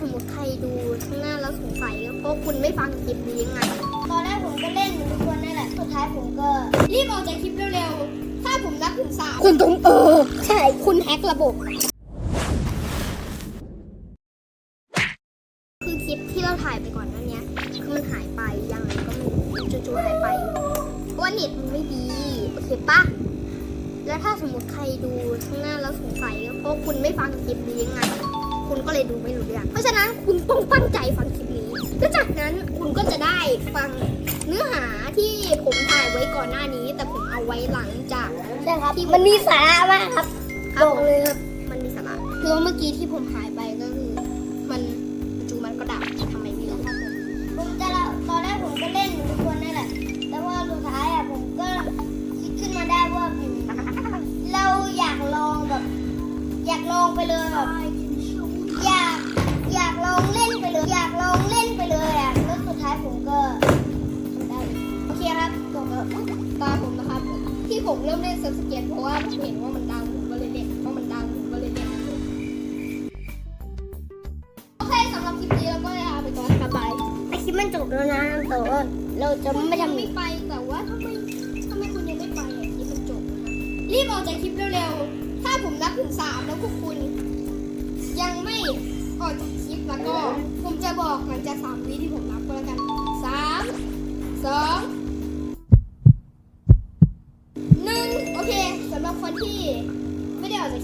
สมมติใครดูข้างหน้าแล้วสงสัยก็เพราะคุณไม่ฟังคลิปนี้ยังไงตอนแรกผมก็เล่นทุกคนนั่นแหละสุดท้ายผมก็รีบออกจากคลิปเร็วๆถ้าผมนับถึงสามคุณต้องเออใช่คุณแฮกระบบ คือคลิปที่เราถ่ายไปก่อนหน้าเนี้ยคือมันหายไปยังไงก็ไม่รู้จู่ๆหายไปเพราะว่าเน็ตมันไม่ดีโอเคปะแล้วถ้าสมมติใครดูข้างหน้าแล้วสงสัยก็เพราะคุณไม่ฟังคลิปนี้ยังไง คุณก็เลยดูไม่รู้เรื่อง เพราะฉะนั้นคุณต้องตั้งใจฟังคลิปนี้ แล้วจากนั้นคุณก็จะได้ฟังเนื้อหาที่ผมถ่ายไว้ก่อนหน้านี้ แต่ผมเอาไว้หลังจากใช่ครับ ที่มันมีสาระมากครับครับบอกเลยครับ มันมีสาระคือว่าเมื่อกี้ที่ผมหายไปก็ ผมเริ่มเล่นเซิร์ฟสเก็ตเพราะว่าผมเห็นว่ามันดังผมก็เลยเล่นเพราะมันดังผมก็เลยเล่นโอเคสำหรับคลิปนี้เราก็ลาไปก่อนครับบายไอคลิปมันจบแล้วนะแต่ว่าเราจะไม่ทำไม่อีกไปแต่ว่าทำไมทำไมคุณยังไม่ไปอะคลิปมันจบนะรีบออกจากคลิปเร็วๆถ้าผมนับถึงสามแล้วพวกคุณ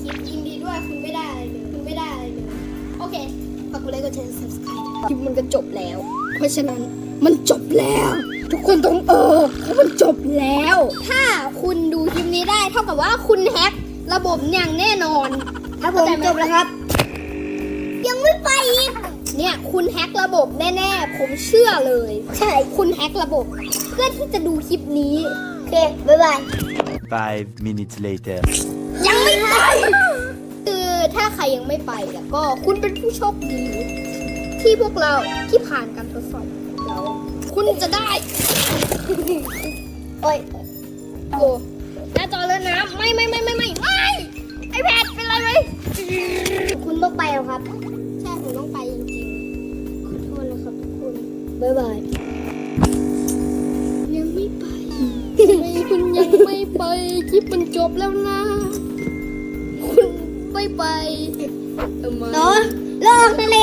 คลิปยินดีด้วยคุณไม่ได้อะไรเลยคุณไม่ได้อะไรเลยโอเคฝากกดไลค์กดแชร์ subscribe คลิปมันก็จบแล้ว เพราะฉะนั้นมันจบแล้ว ทุกคนต้องเออเพราะมันจบแล้ว ถ้าคุณดูคลิปนี้ได้เท่ากับว่าคุณแฮกระบบอย่างแน่นอนครับผมจบแล้วครับ ยังไม่ไปอีกเนี่ยคุณแฮกระบบแน่ๆ ผมเชื่อเลย ใช่คุณแฮกระบบ เพื่อที่จะดูคลิปนี้ โอเค บ๊ายบาย Five minutes later. อถ้าใครยังไม่ไปแล้วก็คุณเป็นผู้โชคดี ที่พวกเราที่ผ่านการทดสอบของเราคุณจะได้ โอ้ยโอ้หน้าจอเลื่อนน้ำไม่ไม่ไม่ไม่ไม่ไม่ไอแพดเป็นไรไหมคุณต้องไปแล้วครับใช่ผมต้องไปจริงขอโทษนะครับทุกคนบ๊ายบายยังไม่ไปไมคุณยังไม่ไปคลิปมันจบแล้วนะ ไม่ไปทำไมโน้ตลงทะเล